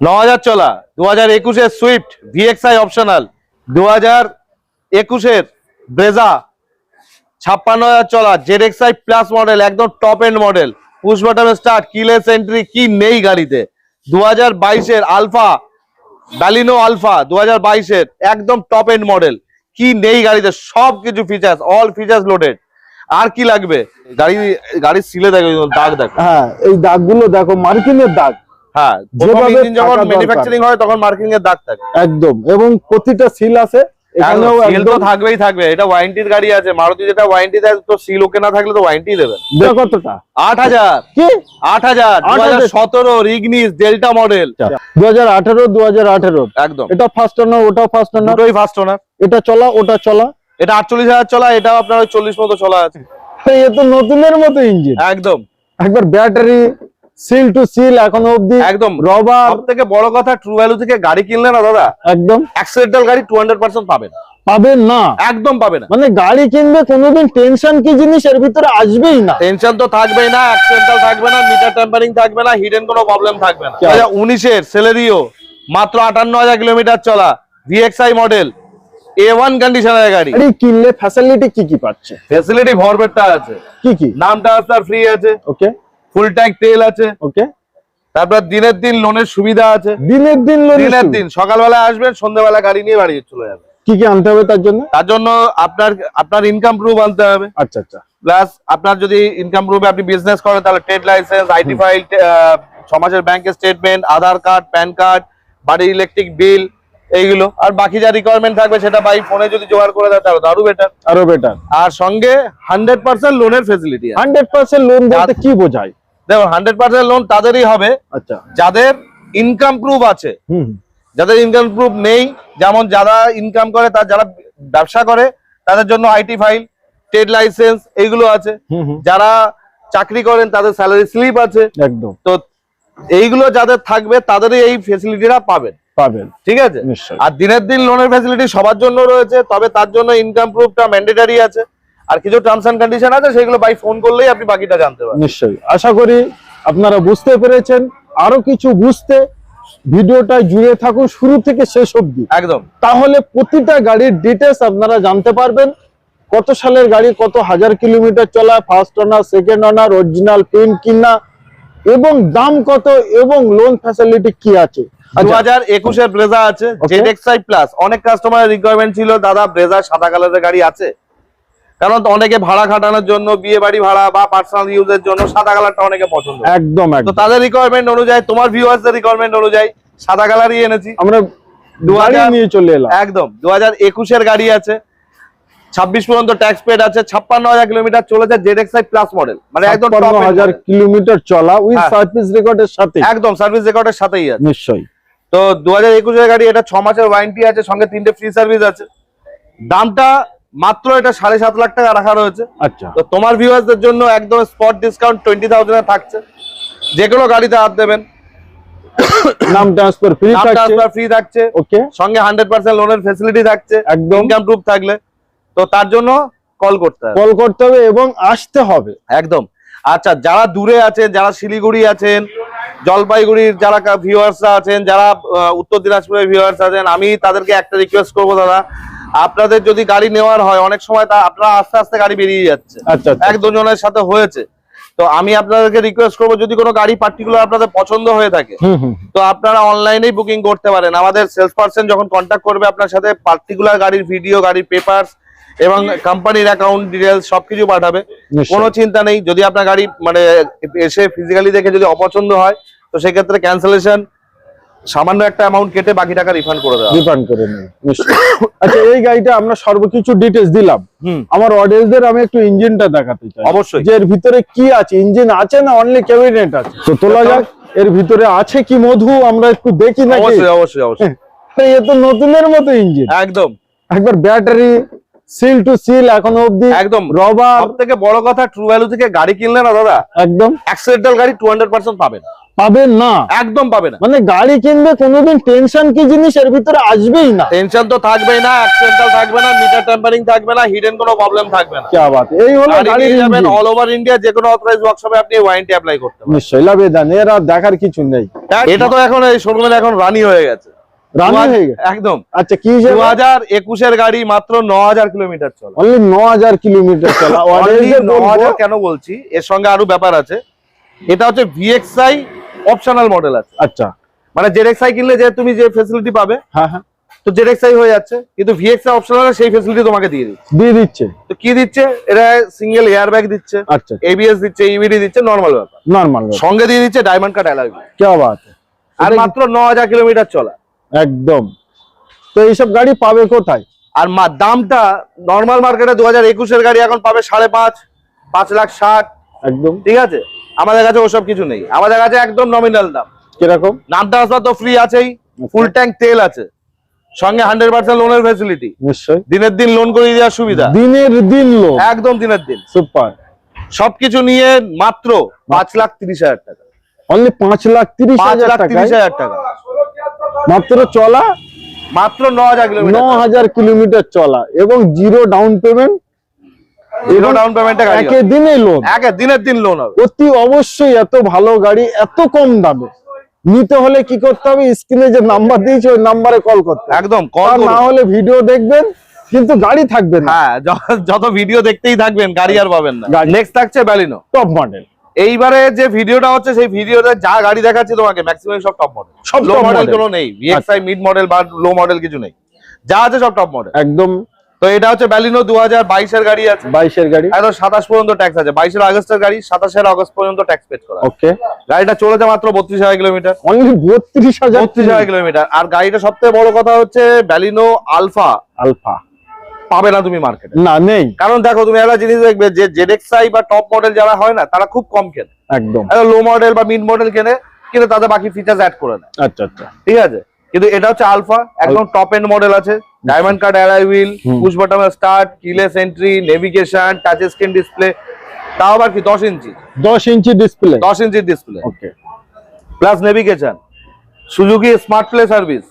ন হাজার চলা দু হাজার একুশের সুইফট, ভিএক্সআই অপশনাল দু হাজার একুশের ব্রেজা ছাপ্পান্ন হাজার চলা, জেডএক্সআই প্লাস মডেল, একদম top end model button start keyless entry কি নেই গাড়িতে। দু হাজার বাইশের আলফা ডালিনো আলফা দু হাজার বাইশের একদম টপ এন্ড মডেল কি নেই গাড়িতে সব কিছু ফিচার্স অল ফিচার্স লোডেড আর কি লাগবে? গাড়ি, গাড়ির সিলে দেখো, দাগ দেখো। হ্যাঁ এই দাগগুলো দেখো মার্কিং এর দাগ। হ্যাঁ যেভাবে যখন ম্যানুফ্যাকচারিং হয় তখন মার্কিং এর দাগ থাকে। একদম এবং প্রতিটা সিল আছে এখানেও সিল তো একদম থাকবেই থাকবে। এটা ওয়ারেন্টির গাড়ি আছে। মারুতি যেটা ওয়ারেন্টি দেয় তো সিল ওকে না থাকলে তো ওয়ারেন্টি দেবেন এটা কতটা। আট হাজার। কি? আট হাজার 8,000 সতেরো রিগনিস ডেল্টা মডেল দু হাজার আঠারো দু হাজার আঠারো। একদম। এটা ফার্স্ট ওনার ওটা ফার্স্ট ওনার দুটোই ফার্স্ট ওনার এটা চলা ওটা চলা। এটা আটচল্লিশ হাজার চলা এটাও আপনার ওই চল্লিশ মতো চলা আছে। এ তো নতুনের মতো ইঞ্জিন একদম। একবার ব্যাটারি সিল টু সিল এখনও অবধি একদম। রবার থেকে বড় কথা ট্রু ভ্যালু থেকে গাড়ি কিনলে না দাদা? একদম। অ্যাক্সিডেন্টাল গাড়ি টু হান্ড্রেড পার্সেন্ট পাবেন। পাবেন না। একদম পাবে না। মানে গাড়ি কিনবে কোনোদিন টেনশন কি জিনিস এর ভিতরে আসবেই না। টেনশন তো থাকবেই না অ্যাক্সিডেন্টাল থাকবে না মিটার টেম্পারিং থাকবে না হিডেন কোনো প্রবলেম থাকবে না। উনিশের সেলেরিও মাত্র আটান্ন হাজার কিলোমিটার চলা ভিএক্সআই মডেল এ ওয়ান কন্ডিশনের গাড়ি। গাড়ি কিনলে ফ্যাসিলিটি কি কি পাচ্ছে? ফেসিলিটি ভরপেটটা আছে। কি কি? নাম ট্রান্সফার ফ্রি আছে। ওকে ফুল ট্যাঙ্ক তেল আছে। ওকে। তারপর দিনের দিন লোনের সুবিধা আছে। দিনের দিন লোন দিনের দিন। সকালবেলা আসবেন সন্ধ্যেবেলা গাড়ি নিয়ে বাড়ি চলে যাবে কি কি আনতে হবে তার জন্য? তার জন্য আপনার আপনার ইনকাম প্রুফ আনতে হবে। আচ্ছা আচ্ছা। প্লাস আপনার যদি ইনকাম প্রুফে আপনি বিজনেস করেন তাহলে ট্রেড লাইসেন্স আইটি ফাইল ছ মাসের ব্যাংকের statement Aadhaar card PAN card বাড়ির ইলেকট্রিক বিল এইগুলো। আর বাকি যা রিকোয়ারমেন্ট থাকবে সেটা বাই ফোনে যদি জোগাড় করে দেয় তাহলে আরও বেটার আরও বেটার আর সঙ্গে হান্ড্রেড পার্সেন্ট লোনের ফেসিলিটি হান্ড্রেড পার্সেন্ট লোন বলতে কি বোঝায়? দেখো হান্ড্রেড পার্সেন্ট লোন তাদেরই হবে। আচ্ছা। যাদের ইনকাম প্রুফ আছে। যাদের ইনকাম প্রুফ নেই যেমন যারা ইনকাম করে তার যারা ব্যবসা করে তাদের জন্য আইটি ফাইল ট্রেড লাইসেন্স এইগুলো আছে। যারা চাকরি করেন তাদের স্যালারি স্লিপ আছে। একদম। তো এইগুলো যাদের থাকবে তাদেরই এই ফেসিলিটিটা পাবেন। পাবেন। ঠিক আছে? আর দিনের দিন লোনের ফেসিলিটি সবার জন্য রয়েছে তবে তার জন্য ইনকাম প্রুফটা ম্যান্ডেটারি আছে। আর কিছু টার্মস এন্ড কন্ডিশন আছে সেগুলো বাই ফোন করলেই আপনি বাকিটা জানতে পারবেন। নিশ্চয়ই। আশা করি আপনারা বুঝতে পেরেছেন। আরও কিছু বুঝতে ভিডিওটা জুড়ে থাকুন শুরু থেকে শেষ অবধি। একদম। তাহলে প্রতিটা গাড়ির ডিটেলস আপনারা জানতে পারবেন। কত সালের গাড়ি কত হাজার কিলোমিটার চলা first owner second owner original pen কিনা এবং দাম কত এবং লোন ফ্যাসিলিটি কি আছে। দু হাজার একুশের ব্রেজা আছে. জেড এক্সআই প্লাস অনেক কাস্টমারের রিকোয়ারমেন্ট ছিল। দাদা ব্রেজা সাদা কালারের গাড়ি আছে। কারণ তো অনেকে ভাড়া খাটানোর জন্য বিয়ে বাড়ি ভাড়া বা পার্সোনাল ইউজের জন্য সাদা কালারটা অনেকে পছন্দ একদম তো একদম। তাদের রিকোয়ারমেন্ট অনুযায়ী তোমার ভিউয়ার্সদের রিকোয়ারমেন্ট অনুযায়ী সাদা কালারই এনেছি। আমরা নিয়ে চলে এলাম। একদম দু হাজার একুশের গাড়ি আছে ছাব্বিশ পর্যন্ত ট্যাক্স পেড আছে ছাপ্পান্ন হাজার কিলোমিটার চলেছে জেড এক্সআই প্লাস মডেল মানে একদম হাজার কিলোমিটার চলা উইথ। সার্ভিস রেকর্ডের সাথে একদম সার্ভিস রেকর্ডের সাথেই আছে। নিশ্চয়ই। তো দু হাজার একুশের গাড়ি এটা ছ মাসের ওয়ারেন্টি আছে সঙ্গে তিনটে ফ্রি সার্ভিস আছে। দামটা মাত্র এটা সাড়ে সাত লাখ টাকা রাখা রয়েছে। আচ্ছা। তো তোমার ভিউয়ার্সদের জন্য একদম স্পট ডিসকাউন্ট টোয়েন্টি থাউজেন্ড থাকছে। যে কোনো গাড়িতে হাত দেবেন। নাম ট্রান্সফার ফ্রি থাকছে। ট্রান্সফার ফ্রি থাকছে। ওকে সঙ্গে হান্ড্রেড পার্সেন্ট লোনের থাকছে। একদম। ইনকাম প্রুফ থাকলে। তো তার জন্য কল করতে হবে। কল করতে হবে এবং আসতে হবে। একদম। আচ্ছা যারা দূরে আছেন যারা শিলিগুড়ি আছেন জলপাইগুড়ির যারা ভিউয়ার্সরা আছেন যারা উত্তর দিনাজপুরের ভিউয়ার্স আছেন আমি তাদেরকে একটা রিকোয়েস্ট করব দাদা। আপনাদের যদি গাড়ি নেওয়ার হয় অনেক সময় তা আপনারা আস্তে আস্তে গাড়ি বেরিয়ে যাচ্ছে। আচ্ছা আচ্ছা। এক দুজনের সাথে হয়েছে। তো আমি আপনাদেরকে রিকোয়েস্ট করব যদি কোনো গাড়ি পার্টিকুলার আপনাদের পছন্দ হয়ে থাকে তো আপনারা অনলাইনেই বুকিং করতে পারেন। আমাদের সেলস পার্সন যখন কন্ট্যাক্ট করবে আপনার সাথে পার্টিকুলার গাড়ির ভিডিও গাড়ির পেপারস এবং কোম্পানির অ্যাকাউন্ট ডিটেলস সবকিছু পাঠাবে। কোনো চিন্তা নেই যদি আপনার গাড়ি মানে এসে ফিজিক্যালি দেখে যদি অপছন্দ হয় তো সেক্ষেত্রে ক্যান্সেলেশন সামান্য একটা অ্যামাউন্ট কেটে বাকি টাকা রিফান্ড করে দেওয়া রিফান্ড করে নিন আচ্ছা এই গাড়িটা আমরা সর্বকিছু ডিটেলস দিলাম। আমার অডিয়েন্সদের আমি একটু ইঞ্জিনটা দেখাতে চাই। অবশ্যই। যে এর ভিতরে কি আছে? ইঞ্জিন আছে না অনলি ক্যাবিনেট আছে? তো তোলা যাক এর ভিতরে আছে কি মধু? আমরা একটু দেখি নাকি? অবশ্যই অবশ্যই অবশ্যই। এ তো নতুনের মতো ইঞ্জিন একদম। একবার ব্যাটারি সিল টু সিল এখনও অবধি একদম। রবার থেকে বড় কথা ট্রু ভ্যালু থেকে গাড়ি কিনলে না দাদা? একদম। অ্যাক্সিডেন্টাল গাড়ি টু হান্ড্রেড পার্সেন্ট পাবেন। পাবেন না। একদম পাবে না। মানে গাড়ি কিনবে কোনোদিন টেনশন কি জিনিস? এর ভিতরে আসবেই না। টেনশন তো থাকবেই না অ্যাক্সিডেন্টাল থাকবে না মিটার টেম্পারিং থাকবে না হিডেন কোনো প্রবলেম থাকবে না। কি বাত এই হলো গাড়ি যাবেন অল ওভার ইন্ডিয়া যে কোনো অথরাইজ ওয়ার্কশপে আপনি ওয়ারেন্টি অ্যাপ্লাই করতে নিশ্চয়ই এর আর দেখার কিছু নেই। এটা তো এখন এই শোরুমের এখন রানি হয়ে গেছে। একদম। আচ্ছা কি যে হাজার একুশের গাড়ি মাত্র 9000 কিলোমিটার চলা। ন হাজার কিলোমিটার চলা। কেন বলছি? এর সঙ্গে আরও ব্যাপার আছে। এটা হচ্ছে ভিএক্সআই অপশনাল মডেল আছে। আচ্ছা। মানে জেরেক্সাই কিনলে যে তুমি যে ফ্যাসিলিটি পাবে হ্যাঁ হ্যাঁ। তো জেরেক্সাই হয়ে যাচ্ছে কিন্তু ভিএক্সআই অপশনাল সেই ফ্যাসিলিটি তোমাকে দিয়ে দিচ্ছে। দিয়ে দিচ্ছে। তো কি দিচ্ছে? এরা সিঙ্গেল এয়ার ব্যাগ দিচ্ছে আচ্ছা, আচ্ছা। এবিএস দিচ্ছে ইভিডি দিচ্ছে নরমাল ব্যাপার। নরমাল সঙ্গে দিয়ে দিচ্ছে ডায়মন্ড কাট অ্যালয় কে বাত আর মাত্র 9000 কিলোমিটার চলা। একদম। তো এইসব গাড়ি পাবে কোথায়? আর মা দামটা নর্মাল মার্কেটে 2021 এর একুশের গাড়ি এখন পাবে সাড়ে পাঁচ পাঁচ লাখ ষাট। একদম। ঠিক আছে? আমাদের কাছে ওসব কিছু নেই। আমাদের কাছে একদম নমিনাল দাম। কীরকম? নাম ট্রান্সফার তো ফ্রি আছেই। ফুল ট্যাঙ্ক তেল আছে। সঙ্গে হান্ড্রেড পার্সেন্ট লোনের ফেসিলিটি নিশ্চয় দিনের দিন লোন করে দেওয়ার সুবিধা। দিনের দিন লোক একদম দিনের দিন। সুপার সবকিছু নিয়ে মাত্র পাঁচ লাখ তিরিশ হাজার টাকা। অনলি পাঁচ লাখ তিরিশ হাজার তিরিশ হাজার টাকা। মাত্র চলা? মাত্র ন হাজার ন হাজার কিলোমিটার চলা এবং zero down payment zero down পেমেন্টে গাড়ি একে দিনে লোন একে দিনের দিন লোন হবে। অতি অবশ্যই এত ভালো গাড়ি এত কম দামে। নিতে হলে কি করতে হবে? স্ক্রিনে যে নাম্বার দিয়েছে ওই নাম্বারে কল করতে একদম কল না হলে ভিডিও দেখবেন কিন্তু গাড়ি থাকবে না। হ্যাঁ যত ভিডিও দেখতেই থাকবেন গাড়ি আর পাবেন না। নেক্সট থাকছে ব্যালিনো টপ মডেল এইবারে যে ভিডিওটা হচ্ছে সেই ভিডিওতে যা গাড়ি দেখাচ্ছি তোমাকে ম্যাক্সিমাম সব টপ মডেল সব লো মডেল। কোনো নেই। ভিএক্সআই মিড মডেল বা লো মডেল কিছু নেই। যা আছে সব টপ মডেল একদম তো এটা হচ্ছে ব্যালিনো দু হাজার বাইশের গাড়ি আছে। বাইশের গাড়ি। একদম সাতাশ পর্যন্ত ট্যাক্স আছে। বাইশের আগস্টের গাড়ি সাতাশের আগস্ট পর্যন্ত ট্যাক্স পেড করা ওকে গাড়িটা চলেছে মাত্র বত্রিশ হাজার কিলোমিটার। অনলি বত্রিশ হাজার বত্রিশ হাজার কিলোমিটার। আর গাড়িটা সবথেকে বড় কথা হচ্ছে ব্যালিনো আলফা আলফা পাবে না তুমি মার্কেটে না নেই। কারণ দেখো তুমি একটা জিনিস দেখবে যে জেডএক্সআই বা টপ মডেল যারা হয় না তারা খুব কম কেনে। একদম। লো মডেল বা মিড মডেল কেনে কিন্তু তাদের বাকি ফিচার্স অ্যাড করে নেয়। আচ্ছা আচ্ছা। ঠিক আছে? কিন্তু এটা হচ্ছে আলফা একদম টপ এন্ড মডেল আছে। Diamond cut alloy wheel hmm. Push button start keyless entry navigation touch screen display তাও আবার কি দশ ইঞ্চি? দশ ইঞ্চি ডিসপ্লে দশ ইঞ্চি display okay plus navigation Suzuki smart play service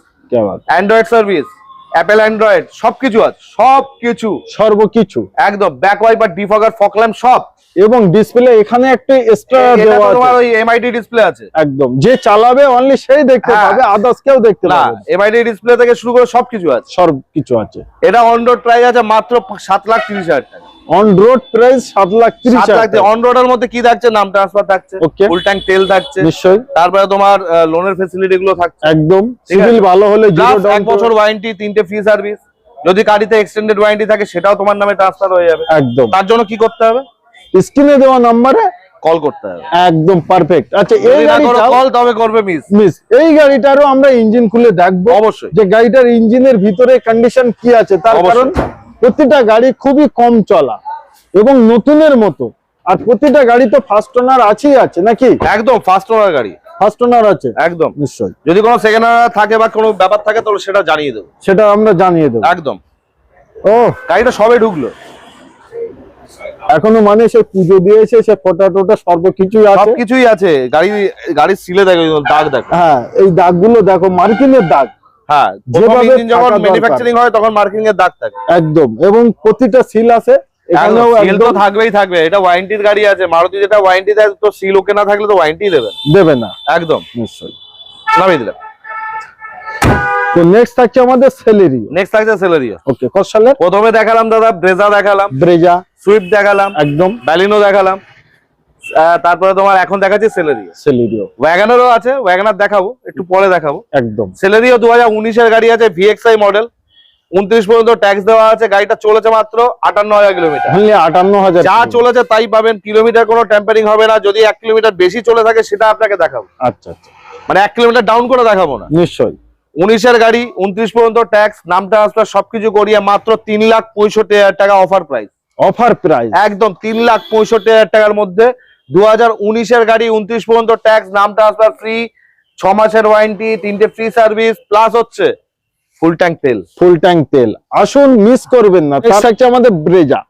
android service Apple android সবকিছু আছে সবকিছু। সর্বকিছু। একদম ব্যাক ওয়াইপার ডিফগার ফকল্যাম্প সব। এবং ডিসপ্লে এখানে একটা এক্সট্রা দেওয়া তো তোমার ওই এমআইডি ডিসপ্লে আছে। একদম। যে চালাবে অনলি সেই দেখতে হ্যাঁ। পাবে আদার্স কেউ দেখতে পাবে না। এমআইডি ডিসপ্লে থেকে শুরু করে সবকিছু আছে। সবকিছু আছে। এটা অন রোড প্রাইস আছে মাত্র সাত লাখ তিরিশ হাজার টাকা। অন রোড প্রাইস সাত লাখ তিরিশ সাত লাখ হাজার অন রোডের মধ্যে কি থাকছে? নাম ট্রান্সফার থাকছে. ফুল ট্যাঙ্ক তেল থাকছে। নিশ্চয়ই। তারপরে তোমার লোনের ফেসিলিটি গুলো থাকছে। একদম। সিভিল ভালো হলে জিরো Plus এক বছর ওয়ারেন্টি তিনটে ফ্রি সার্ভিস যদি গাড়িতে এক্সটেন্ডেড ওয়ারেন্টি থাকে সেটাও তোমার নামে ট্রান্সফার হয়ে যাবে। একদম। তার জন্য কি করতে হবে? স্ক্রিনে দেওয়া নাম্বারে কল করতে হবে। একদম পারফেক্ট আচ্ছা এই গাড়িটা কল তবে করবে মিস মিস এই গাড়িটারও আমরা ইঞ্জিন খুলে দেখব। অবশ্যই। যে গাড়িটার ইঞ্জিনের ভিতরে কন্ডিশন কি আছে তার কারণ প্রতিটা গাড়ি খুবই কম চলা এবং নতুনের মতো। আর প্রতিটা গাড়ি তো ফার্স্ট ওনার আছেই আছে নাকি? একদম ফার্স্ট ওনার গাড়ি। ফার্স্ট ওনার আছে। একদম। নিশ্চয়ই। যদি কোনো সেকেন্ড ওনার থাকে বা কোনো ব্যাপার থাকে তাহলে সেটা জানিয়ে দেবো। সেটা আমরা জানিয়ে দেবো। একদম। ও গাড়িটা সবে ঢুকলো। এখনও মানে সে পুজো দিয়েছে সে ফোটা টোটা সর্বকিছুই আছে। সবকিছুই আছে। গাড়ি গাড়ির সিলে দেখো দাগ দেখো। হ্যাঁ এই দাগগুলো দেখো মার্কিনের দাগ। হ্যাঁ যেভাবে যখন ম্যানুফ্যাকচারিং হয় তখন মার্কিং এর দাগ থাকে। একদম এবং প্রতিটা সিল আছে সিল তো থাকবেই থাকবে। এটা ওয়ারেন্টির গাড়ি আছে। মারুতি যেটা ওয়ারেন্টি দেয় তো সিল ওকে না থাকলে তো ওয়ারেন্টি দেবে দেবে না। একদম। নিশ্চয়ই। নামিয়ে দিলাম। তো নেক্সট থাকছে আমাদের স্যালারি নেক্সট থাকছে সেলেরিও ওকে কত সালের? প্রথমে দেখালাম দাদা ব্রেজা দেখালাম। ব্রেজা। সুইফট দেখালাম একদম। ব্যালিনো দেখালাম তারপরে তোমার এখন দেখাচ্ছি সেলেরিও সেলেরিও ওয়াগানারও আছে ওয়াগানার দেখাবো একটু পরে দেখাবো। একদম। সেলেরিও দু হাজার গাড়ি আছে ভিএক্সআই মডেল উনত্রিশ পর্যন্ত ট্যাক্স দেওয়া আছে গাড়িটা চলেছে মাত্র আটান্ন হাজার কিলোমিটার। আটান্ন হাজার যা চলেছে তাই পাবেন কিলোমিটার কোনো টেম্পারিং হবে না যদি এক কিলোমিটার বেশি চলে থাকে সেটা আপনাকে দেখাবো। আচ্ছা আচ্ছা। মানে এক কিলোমিটার ডাউন করে দেখাবো না। নিশ্চয়ই। উনিশের গাড়ি উনত্রিশ পর্যন্ত ট্যাক্স নাম ট্রান্সফার সবকিছু করিয়ে মাত্র তিন লাখ পঁয়ষট্টি হাজার টাকা অফার প্রাইস অফার প্রাইস। একদম তিন লাখ পঁয়ষট্টি হাজার টাকার মধ্যে দু হাজার উনিশের গাড়ি উনত্রিশ পর্যন্ত ট্যাক্স নাম ট্রান্সফার ফ্রি ছ মাসের ওয়ারেন্টি তিনটে ফ্রি সার্ভিস প্লাস হচ্ছে ফুল ট্যাঙ্ক তেল। ফুল ট্যাঙ্ক তেল। আসুন মিস করবেন না তার থাকছে আমাদের ব্রেজা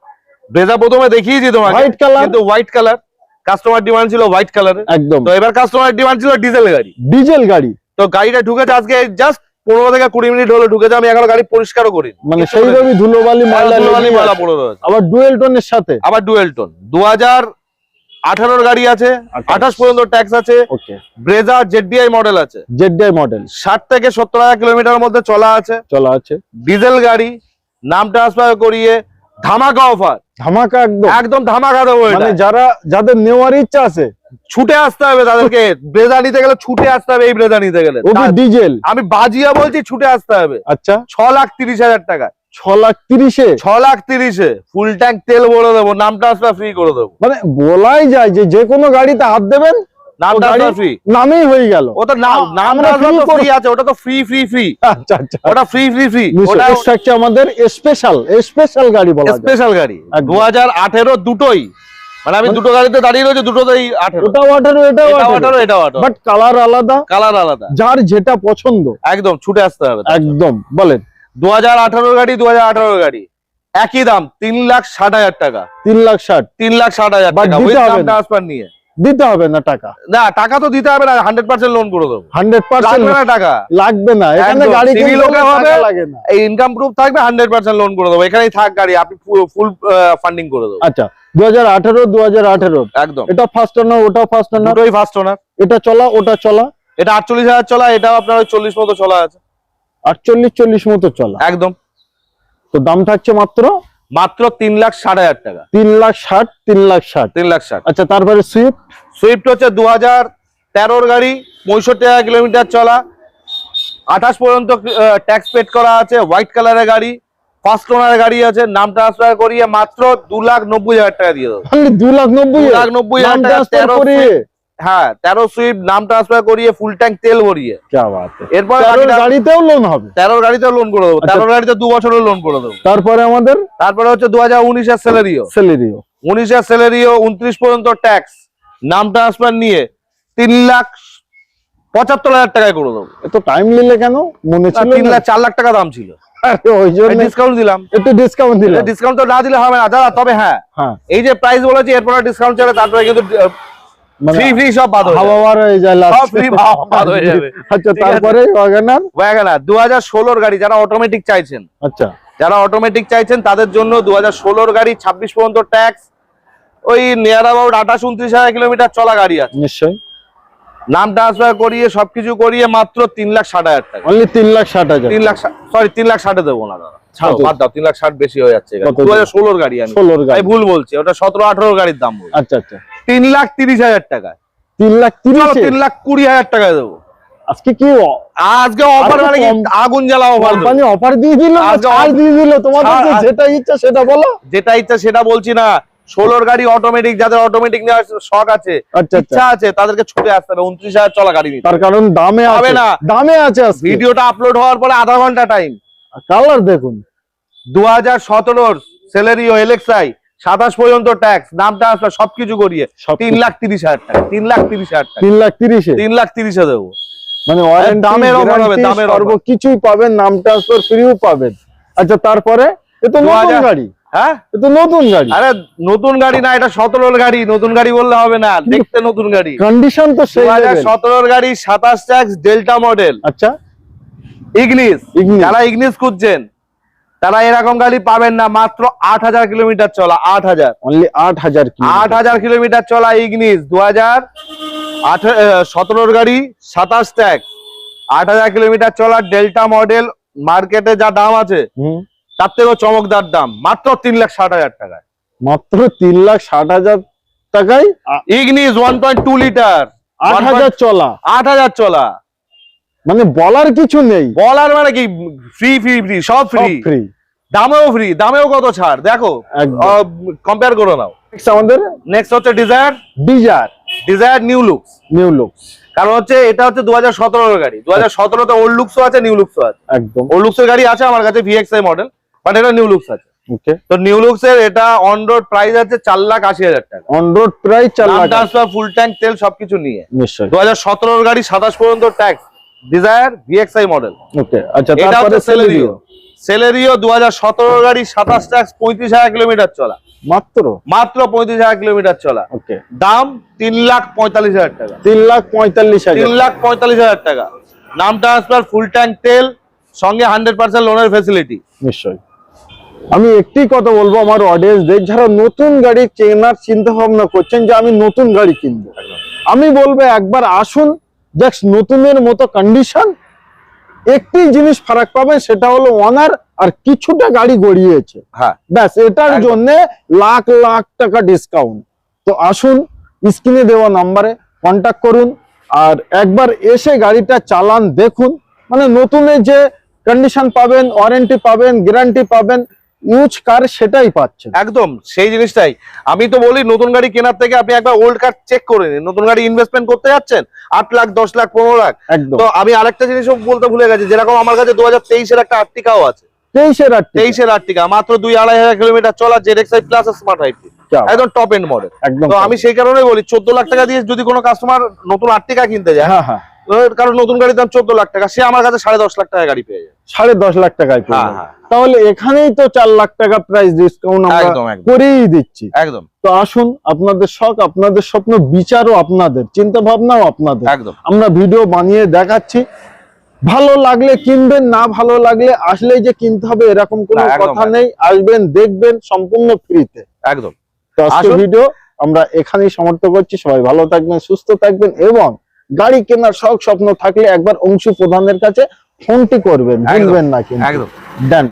ব্রেজা প্রথমে দেখিয়েছি তোমাকে। হোয়াইট কালার কিন্তু হোয়াইট কালার কাস্টমার ডিমান্ড ছিল হোয়াইট কালারের একদম। তো এবার কাস্টমার ডিমান্ড ছিল ডিজেল গাড়ি। ডিজেল গাড়ি। তো গাড়িটা ঢুকেছে আজকে জাস্ট পনেরো থেকে কুড়ি মিনিট হলো ঢুকেছে আমি এখনও গাড়ি পরিষ্কারও করি মানে সেইভাবে ধুলোবালি লেগেই ময়লা আছে। পড়ে রয়েছে। আবার ডুয়েল টোনের সাথে? আবার ডুয়েল টোন। দু হাজার আঠারোর গাড়ি আছে আঠাশ পর্যন্ত ট্যাক্স আছে ব্রেজা জেডিআই মডেল আছে। ZDI model. ষাট থেকে সত্তর হাজার কিলোমিটার মধ্যে চলা আছে। চলা আছে। ডিজেল গাড়ি নাম ট্রান্সফার করিয়ে ধামাকা অফার ধামাকা একদম। একদম ধামাকা দেবো মানে যারা যাদের নেওয়ার ইচ্ছা আছে ছুটে আসতে হবে তাদেরকে। ব্রেজা নিতে গেলে ছুটে আসতে হবে এই ব্রেজা নিতে গেলে। ডিজেল? আমি বাজিয়া বলছি ছুটে আসতে হবে। আচ্ছা। ছ লাখ তিরিশ হাজার টাকা ছ লাখ তিরিশে? ছ লাখ তিরিশে। ফুল ট্যাঙ্ক তেল ভরে দেবো নাম ট্রান্সফার ফ্রি করে দেবো। মানে বলাই যায় যে যে কোনো গাড়িতে হাত দেবেন নাম গাড়ি ট্রান্সফার ফ্রি নামেই হয়ে গেল। ও তো নাম নাম ট্রান্সফার ফ্রি আছে ওটা তো ফ্রি ফ্রি ফ্রি আচ্ছা আচ্ছা। ওটা ফ্রি ফ্রি ফ্রি ওটা আমাদের স্পেশাল স্পেশাল গাড়ি বলা যায়। স্পেশাল গাড়ি। একদম। দু হাজার আঠেরো দুটোই। মানে আমি দুটো গাড়িতে দাঁড়িয়ে রয়েছে দুটোতেই আঠেরো। ওটাও আঠারো এটাও আঠারো আঠারো এটা আঠারো বাট কালার আলাদা কালার আলাদা। যার যেটা পছন্দ। একদম ছুটে আসতে হবে একদম বলেন। দু হাজার গাড়ি দু হাজার গাড়ি। একই দাম তিন লাখ ষাট হাজার টাকা। তিন লাখ ষাট। তিন লাখ ষাট হাজার টাকা। ট্রান্সফার নিয়ে। দিতে হবে না টাকা। না টাকা তো দিতে হবে না হান্ড্রেড পার্সেন্ট লোন করে দেবো। হান্ড্রেড পার্সেন্ট না টাকা। লাগবে না। এখানে গাড়ি হলে হবে। লাগে না। এই ইনকাম প্রুফ থাকবে হান্ড্রেড পার্সেন্ট লোন করে দেবো। এখানেই থাক গাড়ি আপনি ফুল ফান্ডিং করে দেবো। আচ্ছা দু হাজার আঠারো দু হাজার আঠারো। একদম। এটা ফার্স্ট ওনার ওটা ফার্স্ট ওনার দুটোই ফার্স্ট ওনার এটা চলা ওটা চলা। এটা আটচল্লিশ হাজার চলা এটাও আপনার ওই চল্লিশ মতো চলা আছে। আটচল্লিশ চল্লিশ মতো চলা। একদম। তো দাম থাকছে মাত্র? মাত্র লাখ ষাট হাজার টাকা। লাখ ষাট তিন লাখ ষাট। তিন লাখ ষাট। আচ্ছা তারপরে সুইফট সুইফট হচ্ছে দু হাজার তেরোর গাড়ি পঁয়ষট্টি হাজার কিলোমিটার চলা। আঠাশ পর্যন্ত ট্যাক্স পেড করা আছে হোয়াইট কালারের গাড়ি। ফার্স্ট ওনার গাড়ি আছে নাম ট্রান্সফার করিয়ে মাত্র দু লাখ নব্বই হাজার টাকা দিয়ে দেবো। দু লাখ নব্বই লাখ নব্বই হাজার হ্যাঁ তেরো সুইফট নাম ট্রান্সফার করিয়ে ফুল ট্যাঙ্ক তেল ভরিয়ে। এরপর গাড়িতেও লোন হবে? তেরো গাড়িতে লোন করে দেবো। আচ্ছা। তেরো গাড়িতে দু বছরের লোন করে দেবো। তারপরে আমাদের? তারপরে হচ্ছে দু হাজার উনিশের স্যালারিও স্যালারিও উনিশের স্যালারিও উনত্রিশ পর্যন্ত ট্যাক্স নাম ট্রান্সফার নিয়ে তিন লাখ পঁচাত্তর হাজার টাকায় করে দেবো। এত টাইম নিলে কেন? মনে হচ্ছে তিন লাখ চার লাখ টাকা দাম ছিল। ওই জন্য ডিসকাউন্ট দিলাম। একটু ডিসকাউন্ট দিলাম। ডিসকাউন্ট তো না দিলে হবে না দাদা তবে হ্যাঁ। হ্যাঁ। এই যে প্রাইস বলেছি এরপরে ডিসকাউন্ট চলে তারপরে কিন্তু মানে ফ্রি ফ্রি সব বাদ হয়ে যাবে। বার যায় সব ফ্রি বাদ হয়ে যাবে। আচ্ছা তারপরে ওয়াগনার ওয়াগানার গাড়ি যারা অটোমেটিক চাইছেন। আচ্ছা। যারা অটোমেটিক চাইছেন তাদের জন্য দু হাজার ষোলোর গাড়ি ছাব্বিশ পর্যন্ত ট্যাক্স ওই নিয়ার অ্যাবাউট আঠাশ উনত্রিশ হাজার কিলোমিটার চলা গাড়ি আছে। নিশ্চয়ই। নাম ট্রান্সফার করিয়ে সবকিছু করিয়ে মাত্র তিন লাখ ষাট হাজার টাকা। অনলি তিন লাখ ষাট হাজার। তিন লাখ সরি তিন লাখ ষাটে দেবো না দাদা। বাদ দাও তিন লাখ ষাট বেশি হয়ে যাচ্ছে দু হাজার ষোলোর গাড়ি আমি। ষোলোর গাড়ি। ভুল বলছি ওটা সতেরো আঠারো গাড়ির দাম আচ্ছা আচ্ছা। তিন লাখ তিরিশ হাজার টাকা তিন লাখ তিরিশ? তিন লাখ কুড়ি হাজার টাকা দেবো। আজকে কি আজকে অফার মানে কি? আগুন জ্বালা অফার কোম্পানি অফার দিয়ে দিল না? আজকে দিয়ে দিল। যেটা ইচ্ছা সেটা বলো। যেটা ইচ্ছা সেটা বলছি না। ষোলোর গাড়ি অটোমেটিক যাদের অটোমেটিক নেওয়ার শখ আছে আচ্ছা আচ্ছা। ইচ্ছা আছে তাদেরকে ছুটে আসতে হবে উনত্রিশ হাজার চলা গাড়ি তার কারণ দামে হবে না। দামে আছে ভিডিওটা আপলোড হওয়ার পরে আধা ঘণ্টা টাইম কালার দেখুন। দু হাজার সতেরোর স্যালারিও এলএক্সআই সাতাশ পর্যন্ত ট্যাক্স নাম ট্রান্সফার সবকিছু করিয়ে তিন লাখ তিরিশ হাজার টাকা তিন লাখ তিরিশ হাজার টাকা। তিন লাখ তিরিশে? তিন লাখ তিরিশে দেবো। মানে দামের হবে, দামের। সর্ব কিছুই পাবেন নাম ট্রান্সফার ফ্রিও পাবেন। আচ্ছা তারপরে এ তো নতুন গাড়ি। হ্যাঁ? তো নতুন গাড়ি। আরে নতুন গাড়ি না এটা সতেরোর গাড়ি নতুন গাড়ি বললে হবে না দেখতে নতুন গাড়ি। কন্ডিশন তো সেই সতেরোর গাড়ি সাতাশ ট্যাক্স ডেল্টা মডেল। আচ্ছা। ইগনিস। যারা ইগনিস খুঁজছেন তারা এরকম গাড়ি পাবেন না মাত্র আট হাজার কিলোমিটার চলা আট হাজার। অনলি আট হাজার আট হাজার কিলোমিটার চলা ইগনিস দু হাজার সতেরোর গাড়ি সাতাশ ট্যাক্স। আট হাজার কিলোমিটার চলা ডেল্টা মডেল মার্কেটে যা দাম আছে হুম। তার থেকেও চমকদার দাম মাত্র তিন লাখ ষাট হাজার টাকায়। মাত্র তিন লাখ ষাট হাজার টাকায়? Ignis one point two litre আট হাজার চলা। আট হাজার চলা। মানে বলার কিছু নেই। বলার মানে কি? ফ্রি ফ্রি ফ্রি সব ফ্রি ফ্রি দামেও ফ্রি দামেও কত ছাড়? দেখো কম্পেয়ার করে নাও। Next আমাদের? নেক্সট হচ্ছে Dzire Dzire Dzire new looks new looks কারণ হচ্ছে এটা হচ্ছে দু হাজার সতেরোর গাড়ি। দু হাজার সতেরোতে ওল্ড লুকসও আছে নিউ লুকসও আছে। একদম। ওল্ড লুকসের গাড়ি আছে আমার কাছে ভিএক্সআই মডেল বাট এটা নিউ লুকস আছে। ওকে তো নিউ লুকস এর এটা অন রোড প্রাইস আছে লাখ আশি হাজার টাকা। On road price lakh transfer full tank তেল সবকিছু নিয়ে। নিশ্চয়ই। গাড়ি পর্যন্ত tax Dzire VXI model okay আচ্ছা তারপরে সেলেরিও সেলেরিও সেলেরিও দু সতেরো গাড়ি সাতাশ ট্যাক্স পঁয়ত্রিশ হাজার কিলোমিটার চলা। মাত্র? মাত্র পঁয়ত্রিশ হাজার কিলোমিটার চলা। ওকে দাম তিন লাখ পঁয়তাল্লিশ হাজার টাকা। তিন লাখ পঁয়তাল্লিশ তিন হাজার লাখ পঁয়তাল্লিশ হাজার টাকা। নাম ট্রান্সফার ফুল ট্যাঙ্ক তেল সঙ্গে হান্ড্রেড পার্সেন্ট লোনের ফেসিলিটি নিশ্চয়ই। আমি একটি কথা বলব আমার অডিয়েন্সদের যারা নতুন গাড়ি কেনার চিন্তা ভাবনা করছেন যে আমি নতুন গাড়ি কিনবো আমি বলব একবার আসুন জাস্ট নতুনের মতো কন্ডিশন একটি জিনিস ফারাক পাবেন সেটা হলো ওনার আর কিছুটা গাড়ি গড়িয়েছে। হ্যাঁ। ব্যাস এটার। জন্য লাখ লাখ টাকা ডিসকাউন্ট তো আসুন স্ক্রিনে দেওয়া নাম্বারে কন্ট্যাক্ট করুন আর একবার এসে গাড়িটা চালান দেখুন। মানে নতুনে যে কন্ডিশন পাবেন ওয়ারেন্টি পাবেন গ্যারান্টি পাবেন ইউজ কার সেটাই পাচ্ছেন। একদম সেই জিনিসটাই। আমি তো বলি নতুন গাড়ি কেনার থেকে আপনি একবার ওল্ড কার চেক করে নিন। নতুন গাড়ি ইনভেস্টমেন্ট করতে যাচ্ছেন আট লাখ দশ লাখ পনেরো লাখ। একদম। তো আমি আরেকটা জিনিসও বলতে ভুলে গেছি যেরকম আমার কাছে দু হাজার তেইশের একটা আর্টিকাও আছে। তেইশের তেইশের আর্টিকা মাত্র দুই আড়াই হাজার কিলোমিটার চলা Z X I plus smart hybrid একদম টপ এন্ড মডেল তো আমি সেই কারণে বলি চোদ্দ লাখ টাকা দিয়ে যদি কোনো কাস্টমার নতুন আর্টিকা কিনতে যায় হ্যাঁ হ্যাঁ। কারণ নতুন গাড়ির দাম চোদ্দ লাখ টাকা সে আমার কাছে সাড়ে দশ লাখ টাকা গাড়ি পেয়ে যায়। সাড়ে দশ লাখ টাকায় হ্যাঁ, যাবেন। হ্যাঁ। তাহলে এখানেই তো চার লাখ টাকা প্রাইস ডিসকাউন্ট। করেই দিচ্ছি। একদম। তো আসুন আপনাদের শখ আপনাদের স্বপ্ন বিচারও আপনাদের চিন্তা ভাবনাও আপনাদের। একদম। আমরা ভিডিও বানিয়ে দেখাচ্ছি। ভালো লাগলে কিনবেন না ভালো লাগলে আসলেই যে কিনতে হবে এরকম কোনো কথা নেই। আসবেন দেখবেন সম্পূর্ণ ফ্রিতে একদম। ভিডিও আমরা এখানেই সমাপ্ত করছি। সবাই ভালো থাকবেন সুস্থ থাকবেন এবং গাড়ি কেনার শখ স্বপ্ন থাকলে একবার অংশু প্রধানের কাছে ফোনটি করবেন ভুলবেন না কিন্তু। একদম।